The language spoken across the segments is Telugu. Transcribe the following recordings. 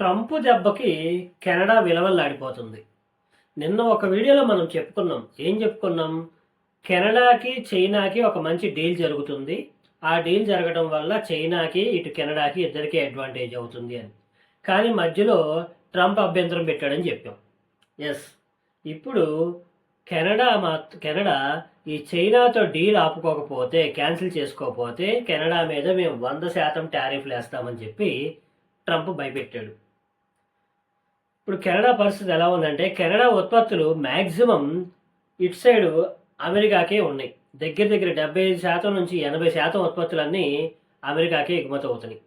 ట్రంప్ దెబ్బకి కెనడా విలవల్లాడిపోతుంది. నిన్న ఒక వీడియోలో మనం చెప్పుకున్నాం. ఏం చెప్పుకున్నాం? కెనడాకి చైనాకి ఒక మంచి డీల్ జరుగుతుంది. ఆ డీల్ జరగడం వల్ల చైనాకి ఇటు కెనడాకి ఇద్దరికీ అడ్వాంటేజ్ అవుతుంది అని. కానీ మధ్యలో ట్రంప్ అభ్యంతరం పెట్టాడని చెప్పాం. ఎస్ ఇప్పుడు కెనడా మా కెనడా ఈ చైనాతో డీల్ ఆపుకోకపోతే క్యాన్సిల్ చేసుకోకపోతే కెనడా మీద మేము వంద శాతం ట్యారిఫ్లు వేస్తామని చెప్పి ట్రంప్ భయపెట్టాడు. ఇప్పుడు కెనడా పరిస్థితి ఎలా ఉందంటే కెనడా ఉత్పత్తులు మ్యాక్సిమం ఇటు సైడు అమెరికాకే ఉన్నాయి. దగ్గర దగ్గర డెబ్బై ఐదు శాతం నుంచి ఎనభై శాతం ఉత్పత్తులన్నీ అమెరికాకే ఎగుమతి అవుతున్నాయి.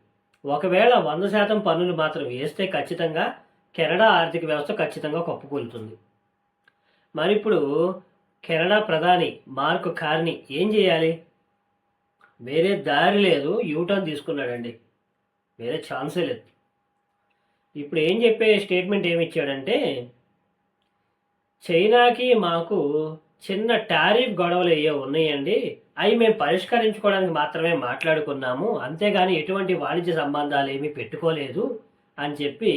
ఒకవేళ వంద శాతం పన్నులు మాత్రం వేస్తే ఖచ్చితంగా కెనడా ఆర్థిక వ్యవస్థ ఖచ్చితంగా కప్పుకొలుతుంది. మరి ఇప్పుడు కెనడా ప్రధాని మార్క్ కార్ని ఏం చేయాలి? వేరే దారి లేదు. యూటర్న్ తీసుకున్నాడండి. వేరే ఛాన్సే లేదు. ఇప్పుడు ఏం చెప్పే స్టేట్మెంట్ ఏమి ఇచ్చాడంటే చైనాకి మాకు చిన్న టారిఫ్ గొడవలు ఏవో ఉన్నాయండి అవి మేము పరిష్కరించుకోవడానికి మాత్రమే మాట్లాడుకున్నాము అంతేగాని ఎటువంటి వాణిజ్య సంబంధాలు ఏమీ పెట్టుకోలేదు అని చెప్పి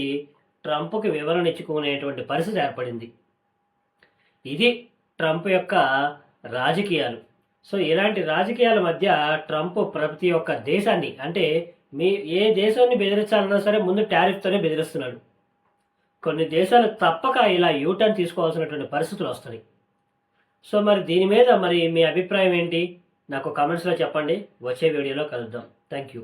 ట్రంప్కి వివరణ ఇచ్చుకునేటువంటి పరిస్థితి ఏర్పడింది. ఇది ట్రంప్ యొక్క రాజకీయాలు. సో ఇలాంటి రాజకీయాల మధ్య ట్రంప్ ప్రతి ఒక్క దేశాన్ని అంటే మీ ఏ దేశాన్ని బెదిరించాలన్నా సరే ముందు ట్యారిఫ్తోనే బెదిరిస్తున్నాడు. కొన్ని దేశాలు తప్పక ఇలా యూటర్న్ తీసుకోవాల్సినటువంటి పరిస్థితులు వస్తాయి. సో మరి దీని మీద మరి మీ అభిప్రాయం ఏంటి? నాకు కామెంట్స్లో చెప్పండి. వచ్చే వీడియోలో కలుద్దాం. Thank you